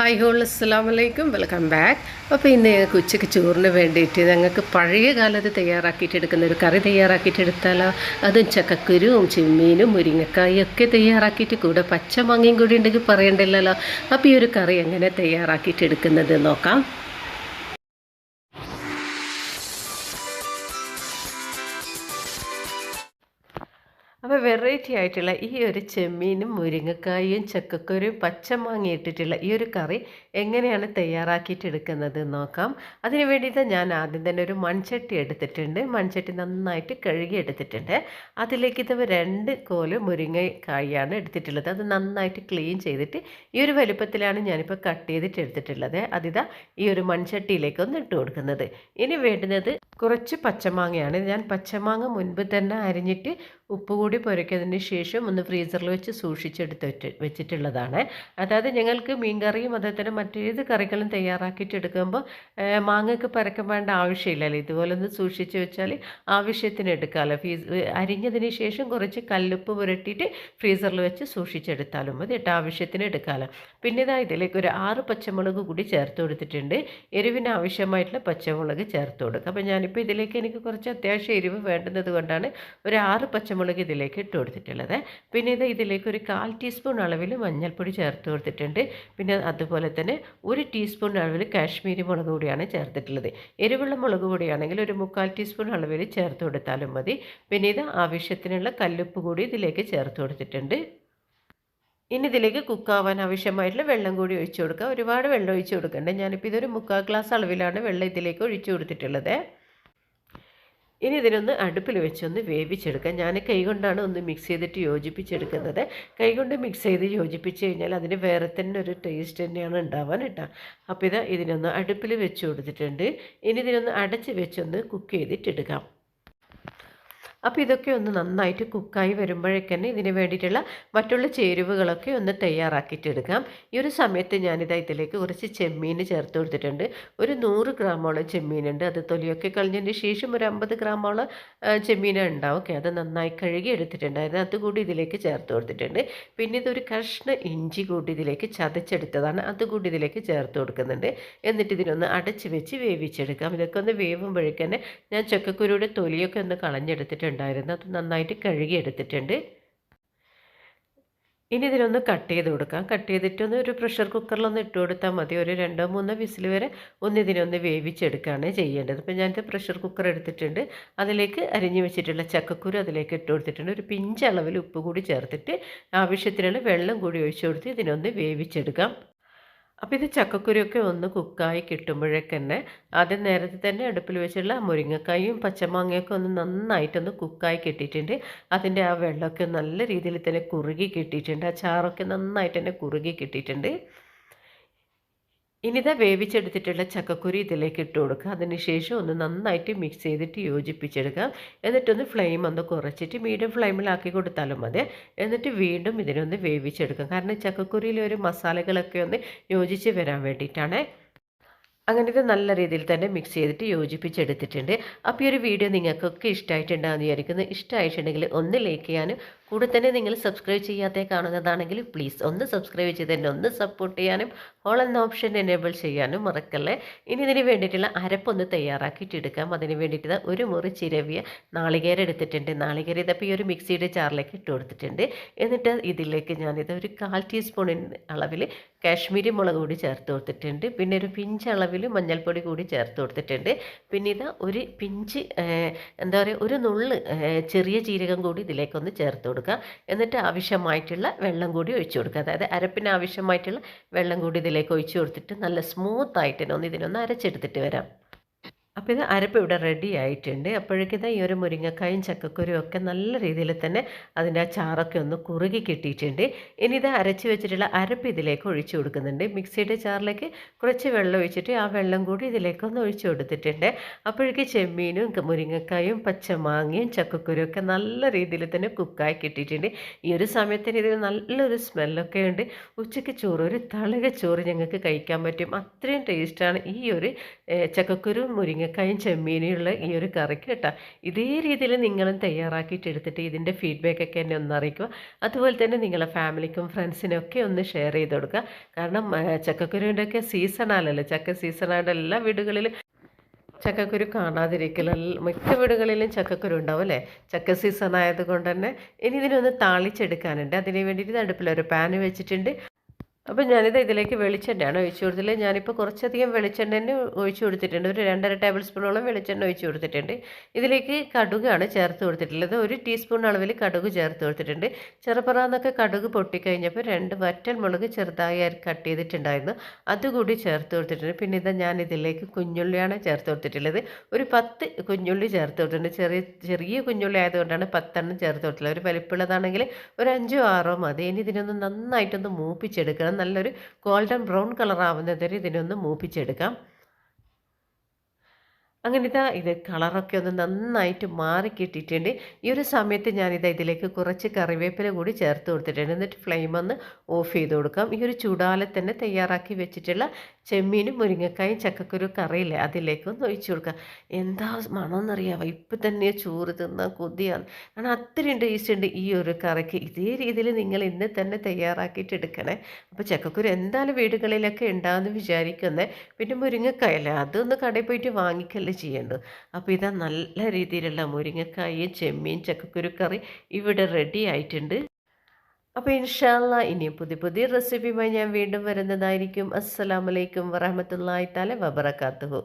Hi whole അസ്സാം വലൈക്കും welcome back. അപ്പോൾ ഇന്ന് ഞങ്ങൾക്ക് ഉച്ചയ്ക്ക് ചോറിന് വേണ്ടിയിട്ട് ഞങ്ങൾക്ക് പഴയ കാലത്ത് തയ്യാറാക്കിയിട്ട് എടുക്കുന്ന ഒരു കറി തയ്യാറാക്കിയിട്ട് എടുത്താലോ? അതും ചക്കക്കുരുവും ചെമ്മീനും മുരിങ്ങക്കായും ഒക്കെ തയ്യാറാക്കിയിട്ട് കൂടെ പച്ചമാങ്ങയും കൂടി ഉണ്ടെങ്കിൽ പറയണ്ടല്ലോ. അപ്പോൾ ഈ ഒരു കറി എങ്ങനെ തയ്യാറാക്കിയിട്ട് എടുക്കുന്നത് നോക്കാം. അപ്പോൾ വെറൈറ്റി ആയിട്ടുള്ള ഈ ഒരു ചെമ്മീനും മുരിങ്ങക്കായും ചക്കക്കുരും പച്ചമാങ്ങ ഇട്ടിട്ടുള്ള ഈ ഒരു കറി എങ്ങനെയാണ് തയ്യാറാക്കിയിട്ട് എടുക്കുന്നത് നോക്കാം. അതിന് വേണ്ടിയിട്ട് ഞാൻ ആദ്യം തന്നെ ഒരു മൺചട്ടി എടുത്തിട്ടുണ്ട്. മൺചട്ടി നന്നായിട്ട് കഴുകി എടുത്തിട്ടുണ്ട്. അതിലേക്ക് ഇത് രണ്ട് കോൽ മുരിങ്ങക്കായാണ് എടുത്തിട്ടുള്ളത്. അത് നന്നായിട്ട് ക്ലീൻ ചെയ്തിട്ട് ഈ ഒരു വലുപ്പത്തിലാണ് ഞാനിപ്പോൾ കട്ട് ചെയ്തിട്ട് എടുത്തിട്ടുള്ളത്. അതിതാ ഈ ഒരു മൺചട്ടിയിലേക്ക് ഒന്ന് ഇട്ട് കൊടുക്കുന്നത്. ഇനി വേണ്ടുന്നത് കുറച്ച് പച്ചമാങ്ങയാണ്. ഞാൻ പച്ചമാങ്ങ മുൻപ് തന്നെ അരിഞ്ഞിട്ട് ഉപ്പ് കൂടി പുരക്കിയതിന് ശേഷം ഒന്ന് ഫ്രീസറിൽ വെച്ച് സൂക്ഷിച്ചെടുത്ത് വെച്ച് വെച്ചിട്ടുള്ളതാണ്. അതായത് ഞങ്ങൾക്ക് മീൻകറിയും അതേ തന്നെ മറ്റേത് കറികളും തയ്യാറാക്കിയിട്ട് എടുക്കുമ്പോൾ മാങ്ങയ്ക്ക് പരക്കം വേണ്ട ആവശ്യമില്ലല്ലോ. ഇതുപോലെ ഒന്ന് സൂക്ഷിച്ച് വെച്ചാൽ ആവശ്യത്തിന് എടുക്കാമല്ലോ. ഫീസ് അരിഞ്ഞതിന് ശേഷം കുറച്ച് കല്ലുപ്പ് പുരട്ടിയിട്ട് ഫ്രീസറിൽ വെച്ച് സൂക്ഷിച്ചെടുത്താലും മതി. കേട്ടോ ആവശ്യത്തിന് എടുക്കാമല്ലോ. പിന്നെ ഇതാ ഇതിലേക്ക് ഒരു ആറ് പച്ചമുളക് കൂടി ചേർത്ത് കൊടുത്തിട്ടുണ്ട്. എരിവിന് ആവശ്യമായിട്ടുള്ള പച്ചമുളക് ചേർത്ത് കൊടുക്കുക. അപ്പോൾ ഞാനിപ്പോൾ ഇതിലേക്ക് എനിക്ക് കുറച്ച് അത്യാവശ്യം എരിവ് വേണ്ടുന്നത് കൊണ്ടാണ് ഒരു ആറ് പച്ചമുളക് ഇതിലേക്ക് ഇട്ട് കൊടുത്തിട്ടുള്ളത്. പിന്നെ ഇത് ഇതിലേക്ക് ഒരു കാൽ ടീസ്പൂൺ അളവിൽ മഞ്ഞൾപ്പൊടി ചേർത്ത് കൊടുത്തിട്ടുണ്ട്. പിന്നെ അതുപോലെ തന്നെ ഒരു ടീസ്പൂൺ അളവിൽ കാശ്മീരി മുളക് പൊടിയാണ് ചേർത്തിട്ടുള്ളത്. എരിവുള്ള മുളക് പൊടിയാണെങ്കിൽ ഒരു മുക്കാൽ ടീസ്പൂൺ അളവിൽ ചേർത്ത് കൊടുത്താലും മതി. പിന്നെ ഇത് ആവശ്യത്തിനുള്ള കല്ലുപ്പ് കൂടി ഇതിലേക്ക് ചേർത്ത് കൊടുത്തിട്ടുണ്ട്. ഇനി ഇതിലേക്ക് കുക്കാവാൻ ആവശ്യമായിട്ടുള്ള വെള്ളം കൂടി ഒഴിച്ചു കൊടുക്കുക ഒരുപാട് വെള്ളം ഒഴിച്ചു കൊടുക്കേണ്ടത് ഞാനിപ്പോൾ ഇതൊരു മുക്കാൽ ഗ്ലാസ് അളവിലാണ് വെള്ളം ഇതിലേക്ക് ഒഴിച്ചു കൊടുത്തിട്ടുള്ളത്. ഇനി ഇതിനൊന്ന് അടുപ്പിൽ വെച്ചൊന്ന് വേവിച്ചെടുക്കാം. ഞാൻ കൈകൊണ്ടാണ് ഒന്ന് മിക്സ് ചെയ്തിട്ട് യോജിപ്പിച്ചെടുക്കുന്നത്. കൈകൊണ്ട് മിക്സ് ചെയ്ത് യോജിപ്പിച്ച് കഴിഞ്ഞാൽ അതിന് വേറെ തന്നെ ഒരു ടേസ്റ്റ് തന്നെയാണ് ഉണ്ടാവാൻ കേട്ടോ. അപ്പോൾ ഇതാ ഇതിനൊന്ന് അടുപ്പിൽ വെച്ച് കൊടുത്തിട്ടുണ്ട്. ഇനി ഇതിനൊന്ന് അടച്ച് വെച്ചൊന്ന് കുക്ക് ചെയ്തിട്ടെടുക്കാം അപ്പോൾ ഇതൊക്കെ ഒന്ന് നന്നായിട്ട് കുക്കായി വരുമ്പോഴേക്കന്നെ ഇതിന് വേണ്ടിയിട്ടുള്ള മറ്റുള്ള ചേരുവകളൊക്കെ ഒന്ന് തയ്യാറാക്കിയിട്ടെടുക്കാം. ഈ ഒരു സമയത്ത് ഞാനിതാ ഇതിലേക്ക് കുറച്ച് ചെമ്മീൻ ചേർത്ത് കൊടുത്തിട്ടുണ്ട്. ഒരു നൂറ് ഗ്രാമോളം ചെമ്മീനുണ്ട്. അത് തൊലിയൊക്കെ കളഞ്ഞതിന് ശേഷം ഒരു അമ്പത് ഗ്രാമോളം ചെമ്മീൻ ഉണ്ടാവും ഓക്കെ അത് നന്നായി കഴുകി എടുത്തിട്ടുണ്ടായിരുന്നു. അതുകൂടി ഇതിലേക്ക് ചേർത്ത് കൊടുത്തിട്ടുണ്ട്. പിന്നെ ഇതൊരു കഷ്ണ ഇഞ്ചി കൂടി ഇതിലേക്ക് ചതച്ചെടുത്തതാണ്. അതുകൂടി ഇതിലേക്ക് ചേർത്ത് കൊടുക്കുന്നുണ്ട്. എന്നിട്ട് ഇതിനൊന്ന് അടച്ച് വെച്ച് വേവിച്ചെടുക്കാം. ഇതൊക്കെ ഒന്ന് വേവുമ്പോഴേക്കന്നെ ഞാൻ ചക്കക്കുരുയുടെ തൊലിയൊക്കെ ഒന്ന് കളഞ്ഞെടുത്തിട്ടുണ്ട്. ഉണ്ടായിരുന്നു. അത് നന്നായിട്ട് കഴുകിയെടുത്തിട്ടുണ്ട്. ഇനി ഇതിനൊന്ന് കട്ട് ചെയ്ത് കൊടുക്കാം. കട്ട് ചെയ്തിട്ടൊന്ന് ഒരു പ്രഷർ കുക്കറിലൊന്ന് ഇട്ട് കൊടുത്താൽ മതി. ഒരു രണ്ടോ മൂന്നോ വിസിൽ വരെ ഒന്ന് ഇതിനൊന്ന് വേവിച്ചെടുക്കുകയാണ് ചെയ്യേണ്ടത്. അപ്പോൾ ഞാനിത് പ്രഷർ കുക്കർ എടുത്തിട്ടുണ്ട്. അതിലേക്ക് അരിഞ്ഞു വെച്ചിട്ടുള്ള ചക്കക്കുരു അതിലേക്ക് ഇട്ട് കൊടുത്തിട്ടുണ്ട്. ഒരു പിഞ്ച് അളവിൽ ഉപ്പ് കൂടി ചേർത്തിട്ട് ആവശ്യത്തിനുള്ള വെള്ളം കൂടി ഒഴിച്ചു കൊടുത്ത് ഇതിനൊന്ന് വേവിച്ചെടുക്കാം. അപ്പോൾ ഇത് ചക്കക്കുരിയൊക്കെ ഒന്ന് കുക്കായി കിട്ടുമ്പോഴേക്ക് തന്നെ ആദ്യം നേരത്തെ തന്നെ അടുപ്പിൽ വെച്ചുള്ള മുരിങ്ങക്കായും പച്ചമാങ്ങയൊക്കെ ഒന്ന് നന്നായിട്ടൊന്ന് കുക്കായി കിട്ടിയിട്ടുണ്ട്. അതിന്റെ ആ വെള്ളമൊക്കെ നല്ല രീതിയിൽ തന്നെ കുറുകി കിട്ടിയിട്ടുണ്ട്. ആ ചാറൊക്കെ നന്നായിട്ട് തന്നെ കുറുകി കിട്ടിയിട്ടുണ്ട്. ഇനിതാ വേവിച്ചെടുത്തിട്ടുള്ള ചക്കക്കുരി ഇതിലേക്ക് ഇട്ട് കൊടുക്കുക. അതിനുശേഷം ഒന്ന് നന്നായിട്ട് മിക്സ് ചെയ്തിട്ട് യോജിപ്പിച്ചെടുക്കുക. എന്നിട്ടൊന്ന് ഫ്ലെയിം ഒന്ന് കുറച്ചിട്ട് മീഡിയം ഫ്ലെയിമിലാക്കി കൊടുത്താലും മതി. എന്നിട്ട് വീണ്ടും ഇതിനൊന്ന് വേവിച്ചെടുക്കുക. കാരണം ചക്കക്കുരിയിൽ ഒരു മസാലകളൊക്കെ ഒന്ന് യോജിച്ച് വരാൻ വേണ്ടിയിട്ടാണ്. അങ്ങനെ ഇത് നല്ല രീതിയിൽ തന്നെ മിക്സ് ചെയ്തിട്ട് യോജിപ്പിച്ചെടുത്തിട്ടുണ്ട്. അപ്പോൾ ഈ ഒരു വീഡിയോ നിങ്ങൾക്കൊക്കെ ഇഷ്ടമായിട്ടുണ്ടാകുന്ന വിചാരിക്കുന്നു. ഇഷ്ടമായിട്ടുണ്ടെങ്കിൽ ഒന്ന് ലൈക്ക് ചെയ്യാനും കൂടെ തന്നെ നിങ്ങൾ സബ്സ്ക്രൈബ് ചെയ്യാതെ കാണുന്നതാണെങ്കിൽ പ്ലീസ് ഒന്ന് സബ്സ്ക്രൈബ് ചെയ്ത് തന്നെ ഒന്ന് സപ്പോർട്ട് ചെയ്യാനും ഓൾ എന്ന ഓപ്ഷൻ എനേബിൾ ചെയ്യാനും മറക്കല്ലേ? ഇനി ഇതിന് വേണ്ടിയിട്ടുള്ള അരപ്പൊന്ന് തയ്യാറാക്കിയിട്ടെടുക്കാം അതിന് വേണ്ടിയിട്ട് ഒരു മുറി ചിരവിയ നാളികേരം എടുത്തിട്ടുണ്ട്. നാളികേരം ഇതപ്പോൾ ഈ ഒരു മിക്സിയുടെ ചാറിലേക്ക് ഇട്ട് കൊടുത്തിട്ടുണ്ട്. എന്നിട്ട് ഇതിലേക്ക് ഞാനിത് ഒരു കാൽ ടീസ്പൂണിൻ അളവിൽ കാശ്മീരി മുളക് കൂടി ചേർത്ത് കൊടുത്തിട്ടുണ്ട്. പിന്നെ ഒരു പിഞ്ച് അളവിൽ മഞ്ഞൾപ്പൊടി കൂടി ചേർത്ത് കൊടുത്തിട്ടുണ്ട്. പിന്നെ ഇത് ഒരു പിഞ്ച് എന്താ പറയുക ഒരു നുള്ള് ചെറിയ ജീരകം കൂടി ഇതിലേക്കൊന്ന് ചേർത്ത് കൊടുക്കുക. എന്നിട്ട് ആവശ്യമായിട്ടുള്ള വെള്ളം കൂടി ഒഴിച്ചു കൊടുക്കുക. അതായത് അരപ്പിന് ആവശ്യമായിട്ടുള്ള വെള്ളം കൂടി ഇതിലേക്ക് ഒഴിച്ചു കൊടുത്തിട്ട് നല്ല സ്മൂത്തായിട്ട് ഒന്ന് ഇതിനൊന്ന് അരച്ചെടുത്തിട്ട് വരാം. അപ്പോൾ ഇത് അരപ്പ് ഇവിടെ റെഡി ആയിട്ടുണ്ട്. അപ്പോഴേക്കും ഈ ഒരു മുരിങ്ങക്കായും ചക്കക്കുരും ഒക്കെ നല്ല രീതിയിൽ തന്നെ അതിന്റെ ആ ചാറൊക്കെ ഒന്ന് കുറുകി കിട്ടിയിട്ടുണ്ട്. ഇനി ഇത് അരച്ച് വെച്ചിട്ടുള്ള അരപ്പ് ഇതിലേക്ക് ഒഴിച്ചു കൊടുക്കുന്നുണ്ട്. മിക്സിയുടെ ചാറിലേക്ക് കുറച്ച് വെള്ളം ഒഴിച്ചിട്ട് ആ വെള്ളം കൂടി ഇതിലേക്ക് ഒന്ന് ഒഴിച്ചു കൊടുത്തിട്ടുണ്ട്. അപ്പോഴേക്ക് ചെമ്മീനും മുരിങ്ങക്കായും പച്ചമാങ്ങയും ചക്കക്കുരും ഒക്കെ നല്ല രീതിയിൽ തന്നെ കുക്കായി കിട്ടിയിട്ടുണ്ട്. ഈ ഒരു സമയത്തിന് ഇതിന് നല്ലൊരു സ്മെല്ലൊക്കെ ഉണ്ട്. ഉച്ചയ്ക്ക് ചോറ് ഒരു തളക ചോറ് ഞങ്ങൾക്ക് കഴിക്കാൻ പറ്റും. അത്രയും ടേസ്റ്റാണ് ഈ ഒരു ചക്കക്കുരും മുരിങ്ങ മുരിങ്ങക്കായും ചെമ്മീനുള്ള ഈ ഒരു കറിക്ക് കേട്ടോ. ഇതേ രീതിയിൽ നിങ്ങളും തയ്യാറാക്കിയിട്ട് എടുത്തിട്ട് ഇതിന്റെ ഫീഡ്ബാക്കൊക്കെ എന്നെ ഒന്ന് അറിയിക്കുക. അതുപോലെ തന്നെ നിങ്ങളെ ഫാമിലിക്കും ഫ്രണ്ട്സിനൊക്കെ ഒന്ന് ഷെയർ ചെയ്ത് കൊടുക്കുക. കാരണം ചക്കക്കുരുവിന്റെ ഒക്കെ ചക്ക സീസണായിട്ട് എല്ലാ വീടുകളിലും ചക്കക്കുരു കാണാതിരിക്കില്ല മിക്ക വീടുകളിലും ചക്കക്കുരു ഉണ്ടാവും അല്ലേ? ചക്ക സീസൺ ആയതുകൊണ്ട് തന്നെ ഇനി ഇതിനൊന്ന് താളിച്ചെടുക്കാനുണ്ട്. അതിന് വേണ്ടിയിട്ട് അടുപ്പിൽ ഒരു പാന് വെച്ചിട്ടുണ്ട്. അപ്പോൾ ഞാനിത് ഇതിലേക്ക് വെളിച്ചെണ്ണയാണ് ഒഴിച്ചു കൊടുത്തില്ല ഞാനിപ്പോൾ കുറച്ചധികം വെളിച്ചെണ്ണ തന്നെ ഒഴിച്ചു കൊടുത്തിട്ടുണ്ട്. ഒരു രണ്ടര ടേബിൾ സ്പൂണോളം വെളിച്ചെണ്ണ ഒഴിച്ചു കൊടുത്തിട്ടുണ്ട്. ഇതിലേക്ക് കടുകാണ് ചേർത്ത് കൊടുത്തിട്ടുള്ളത്. ഒരു ടീസ്പൂൺ അളവിൽ കടുക് ചേർത്ത് കൊടുത്തിട്ടുണ്ട്. ചെറുപ്പറാന്നൊക്കെ കടുക് പൊട്ടിക്കഴിഞ്ഞപ്പോൾ രണ്ട് വറ്റൽ മുളക് ചെറുതായി കട്ട് ചെയ്തിട്ടുണ്ടായിരുന്നു. അതുകൂടി ചേർത്ത് കൊടുത്തിട്ടുണ്ട്. പിന്നെ ഇതാ ഞാൻ ഇതിലേക്ക് കുഞ്ഞുള്ളിയാണ് ചേർത്ത് കൊടുത്തിട്ടുള്ളത്. ഒരു പത്ത് കുഞ്ഞുള്ളി ചേർത്ത് കൊടുത്തിട്ടുണ്ട്. ചെറിയ ചെറിയ കുഞ്ഞുള്ളി ആയതുകൊണ്ടാണ് പത്തെണ്ണം ചേർത്ത് കൊടുത്തിട്ടുള്ളത്. ഒരു വലിപ്പുള്ളതാണെങ്കിൽ ഒരു അഞ്ചോ ആറോ മതി. ഇനി ഇതിനൊന്ന് നന്നായിട്ടൊന്ന് മൂപ്പിച്ചെടുക്കണം. നല്ലൊരു ഗോൾഡൻ ബ്രൗൺ കളർ ആവുന്നത് വരെ ഇതിനൊന്ന് മൂപ്പിച്ചെടുക്കാം. അങ്ങനെ ഇതാ ഇത് കളറൊക്കെ ഒന്ന് നന്നായിട്ട് മാറി കിട്ടിയിട്ടുണ്ട്. ഈ ഒരു സമയത്ത് ഞാനിതാ ഇതിലേക്ക് കുറച്ച് കറിവേപ്പില കൂടി ചേർത്ത് കൊടുത്തിട്ടുണ്ട്. എന്നിട്ട് ഫ്ലെയിം ഒന്ന് ഓഫ് ചെയ്ത് കൊടുക്കാം. ഈ ഒരു ചൂടാലെ തന്നെ തയ്യാറാക്കി വെച്ചിട്ടുള്ള ചെമ്മീനും മുരിങ്ങക്കായും ചക്കക്കുരു കറിയില്ലേ? അതിലേക്ക് ഒന്ന് ഒഴിച്ചു കൊടുക്കുക എന്താ മണമെന്നറിയാമോ ഇപ്പം തന്നെ ചോറ് തിന്നാൽ കൊതിയാണ്. കാരണം അത്രയും ടേസ്റ്റ് ഉണ്ട് ഈ ഒരു കറിക്ക്. ഇതേ രീതിയിൽ നിങ്ങൾ ഇന്ന് തന്നെ തയ്യാറാക്കിയിട്ട് എടുക്കണേ. അപ്പോൾ ചക്കക്കുരു എന്തായാലും വീടുകളിലൊക്കെ ഉണ്ടാകുമെന്ന് വിചാരിക്കുന്നത് പിന്നെ മുരിങ്ങക്കായല്ലേ? അതൊന്ന് കടയിൽ പോയിട്ട് വാങ്ങിക്കല്ലേ ചെയ്യേണ്ടത്? അപ്പോൾ ഇതാ നല്ല രീതിയിലുള്ള മുരിങ്ങക്കായും ചെമ്മീൻ ചക്കക്കുരു കറി ഇവിടെ റെഡി ആയിട്ടുണ്ട്. അപ്പോൾ ഇൻഷാല്ല ഇനിയും പുതിയ പുതിയ റെസിപ്പിയുമായി ഞാൻ വീണ്ടും വരുന്നതായിരിക്കും. അസ്സലാമലൈക്കും വറഹമത്തല്ലായി തല വബറക്കാത്തുഹു